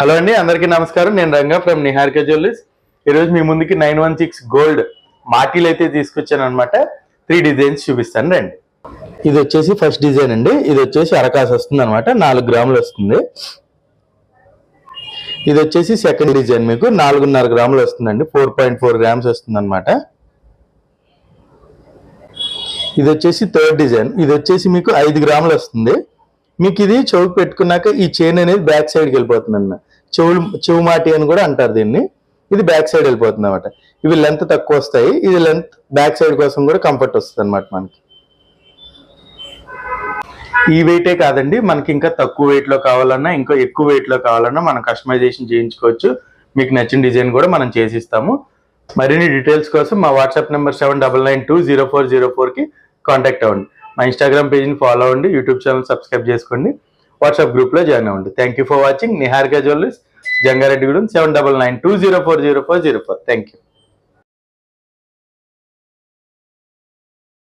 Hello అండి అందరికీ నమస్కారం. నేను రంగా ఫ్రమ్ నిహారిక జ్యువెలర్స్. ఈరోజు మీ ముందుకి నైన్ వన్ సిక్స్ గోల్డ్ మాటీలు అయితే తీసుకొచ్చాను అనమాట త్రీ డిజైన్స్ చూపిస్తాను రండి. ఇది వచ్చేసి ఫస్ట్ డిజైన్ అండి. ఇది వచ్చేసి అరకాసు వస్తుంది అనమాట నాలుగు గ్రాములు వస్తుంది. ఇది వచ్చేసి సెకండ్ డిజైన్ మీకు. నాలుగున్నర గ్రాములు వస్తుందండి. ఫోర్ పాయింట్ ఫోర్ గ్రామ్స్ వస్తుంది అనమాట ఇది వచ్చేసి థర్డ్ డిజైన్. ఇది వచ్చేసి మీకు ఐదు గ్రాములు వస్తుంది. మీకు ఇది చౌక్ పెట్టుకున్నాక ఈ చైన్ అనేది బ్యాక్ సైడ్కి వెళ్ళిపోతుంది అన్న చెవులు చెవు మాటి అని కూడా అంటారు దీన్ని. ఇది బ్యాక్ సైడ్ వెళ్ళిపోతుంది అనమాట ఇవి లెంత్ తక్కువ వస్తాయి. ఇది లెంత్ బ్యాక్ సైడ్ కోసం కూడా కంఫర్ట్ వస్తుంది అనమాట మనకి. ఈ వెయిటే కాదండి. మనకి ఇంకా తక్కువ వెయిట్లో కావాలన్నా ఇంకా ఎక్కువ వెయిట్లో కావాలన్నా మనం కస్టమైజేషన్ చేయించుకోవచ్చు. మీకు నచ్చిన డిజైన్ కూడా మనం చేసిస్తాము. మరిన్ని డీటెయిల్స్ కోసం మా WhatsApp number seven double nine two zero four zero ఫోర్కి కాంటాక్ట్ అవ్వండి. మా ఇన్స్టాగ్రామ్ పేజ్ని ఫాలో అవ్వండి. యూట్యూబ్ ఛానల్ సబ్స్క్రైబ్ చేసుకోండి. వాట్సాప్ గ్రూప్లో జాయిన్ అవ్వండి. Thank you for watching Niharika jewellers Jangareddygudem seven double nine two zero four zero four zero four thank you